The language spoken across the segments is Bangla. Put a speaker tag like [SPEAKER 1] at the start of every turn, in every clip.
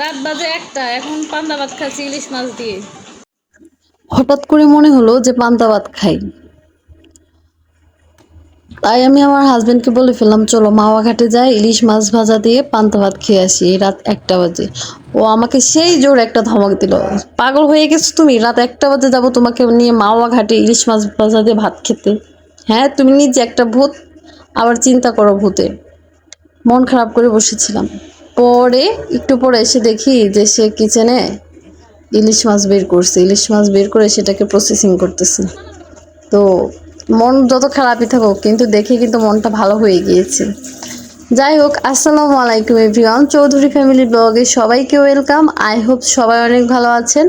[SPEAKER 1] রাত বাজে একটা, এখন পান্তা ভাত খাচ্ছি, ইলিশ মাছ দিয়ে।
[SPEAKER 2] হঠাৎ করে মনে হলো যে পান্তা ভাত খাই। তাই আমি আমার হাজবেন্ডকে বলে ফেললাম, চলো মাওয়া ঘাটে যাই, ইলিশ মাছ ভাজা দিয়ে পান্তা ভাত খেয়ে আসি রাত একটা বাজে। ও আমাকে সেই জোর একটা ধমক দিল, পাগল হয়ে গেছো তুমি, রাত একটা বাজে যাব তোমাকে নিয়ে মাওয়া ঘাটে ইলিশ মাছ ভাজা দিয়ে ভাত খেতে। হ্যাঁ তুমি নিজে একটা ভূত, আবার চিন্তা করো ভূতে। মন খারাপ করে বসেছিলাম। পরে, একটু পরে এসে দেখি যে সে কিচেনে ইলিশ মাছ বের করছে। ইলিশ মাছ বের করে সেটাকে প্রসেসিং করতেছে। তো মন যত খারাপই থাকুক, কিন্তু দেখে কিন্তু মনটা ভালো হয়ে গিয়েছে। যাই হোক, আসসালামু আলাইকুম এভরিওয়ান চৌধুরী ফ্যামিলি ব্লগে সবাইকে ওয়েলকাম আই হোপ সবাই অনেক ভালো আছেন।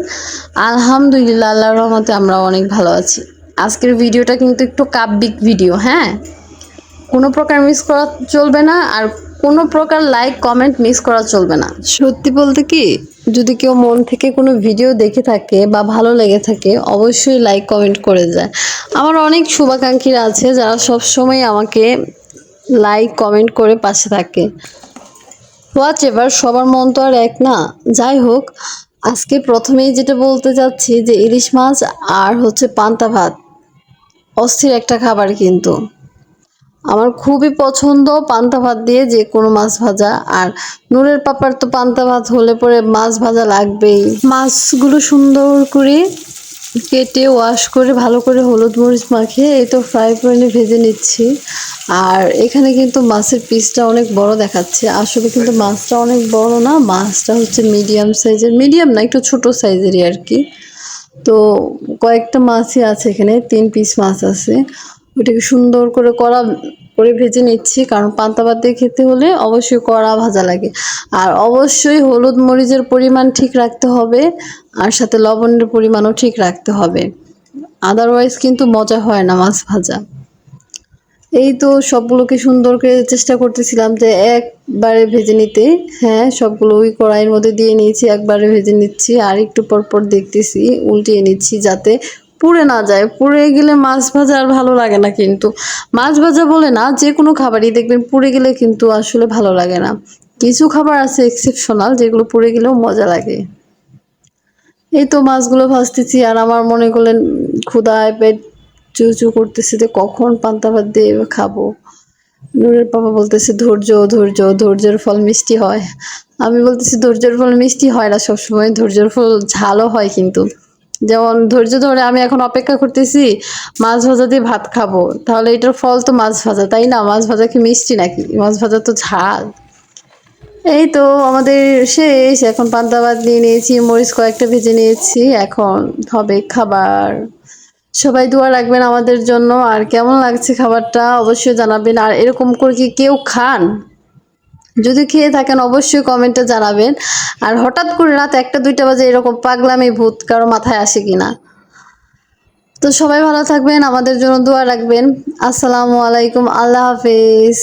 [SPEAKER 2] আলহামদুলিল্লাহ আল্লাহ রহমতে আমরা অনেক ভালো আছি। আজকের ভিডিওটা কিন্তু একটু কাব্যিক ভিডিও হ্যাঁ? কোনো প্রকার মিস করা চলবে না। আর কোনো প্রকার লাইক কমেন্ট মিস করা চলবে না। সত্যি বলতে কি, যদি কেউ মন থেকে কোনো ভিডিও দেখে থাকে বা ভালো লেগে থাকে, অবশ্যই লাইক কমেন্ট করে যায়। আমার অনেক শুভাকাঙ্ক্ষীরা আছে যারা সব সময় আমাকে লাইক কমেন্ট করে পাশে থাকে। হোয়াট এবার সবার মন তো আর এক না। যাই হোক, আজকে প্রথমেই যেটা বলতে চাচ্ছি যে ইলিশ মাছ আর হচ্ছে পান্তা ভাত, অস্থির একটা খাবার কিন্তু। আমার খুবই পছন্দ পান্তা ভাত দিয়ে যে কোনো মাছ ভাজা। আর নূরের পাপার তো পান্তা ভাত হলে পরে মাছ ভাজা লাগবেই। মাছগুলো সুন্দর করে কেটে ওয়াশ করে ভালো করে হলুদ মরিচ মাখিয়ে এই তো ফ্রাই প্যানে ভেজে নিচ্ছি। আর এখানে কিন্তু মাছের পিসটা অনেক বড় দেখাচ্ছে। আসলে কিন্তু মাছটা অনেক বড় না, মাছটা হচ্ছে মিডিয়াম সাইজের মিডিয়াম না, একটু ছোট সাইজেরই আর কি। তো কয়েকটা মাছই আছে এখানে, তিন পিস মাছ আছে। ওটাকে সুন্দর করে কড়া করে ভেজে নিচ্ছি, কারণ পান্তা ভাত দিয়ে খেতে হলে অবশ্যই কড়া ভাজা লাগে। আর অবশ্যই হলুদ মরিচের পরিমাণ ঠিক রাখতে হবে, আর সাথে লবণের পরিমাণও ঠিক রাখতে হবে। আদারওয়াইজ কিন্তু মজা হয় না মাছ ভাজা। এই তো সবগুলোকে সুন্দর করে চেষ্টা করতেছিলাম যে একবারে ভেজে নিতে। হ্যাঁ সবগুলো ওই কড়াইয়ের মধ্যে দিয়ে নিয়েছি, একবারে ভেজে নিচ্ছি, আর একটু পর পর দেখতেছি, উল্টিয়ে নিচ্ছি যাতে পুড়ে না যায়। পুড়ে গেলে মাছ ভাজা আর ভালো লাগে না কিন্তু। মাছ ভাজা বলে না, যে কোনো খাবারই দেখবেন পুড়ে গেলে কিন্তু আসলে ভালো লাগে না। কিছু খাবার আছে এক্সেপশনাল যেগুলো পুড়ে গেলেও মজা লাগে। এই তো মাছগুলো ভাজতেছি আর আমার মনে করলেন ক্ষুদায় পেট চু চু করতেছে যে কখন পান্তা ভাত দিয়ে খাব। নূরের বাবা বলতেছে, ধৈর্য ধৈর্য, ধৈর্যের ফল মিষ্টি হয়। আমি বলতেছি, ধৈর্যের ফল মিষ্টি হয় না সবসময়, ধৈর্যের ফল ঝালও হয় কিন্তু। যেমন ধৈর্য ধরে আমি এখন অপেক্ষা করতেছি, মাছ ভাজা দিয়ে ভাত খাব। তাহলে এটার ফল তো মাছ ভাজা, তাই না? মাছ ভাজা কি মিষ্টি নাকি? মাছ ভাজা তো ঝাল। এই তো আমাদের শেষ। এখন পান্তা ভাত নিয়ে নিয়েছি, মরিচ কয়েকটা ভেজে নিয়েছি। এখন হবে খাবার। সবাই দোয়া রাখবেন আমাদের জন্য। আর কেমন লাগছে খাবারটা? অবশ্যই জানাবেন। আর এরকম করে কি কেউ খান? যদি খেয়ে থাকেন, অবশ্যই কমেন্টে জানাবেন। আর হঠাৎ করে রাত একটা, দুইটা বাজে এরকম পাগলামি ভূত কারও মাথায় আসে কিনা। তো সবাই ভালো থাকবেন, আমাদের জন্য দোয়া রাখবেন। আসসালামু আলাইকুম, আল্লাহ হাফেজ।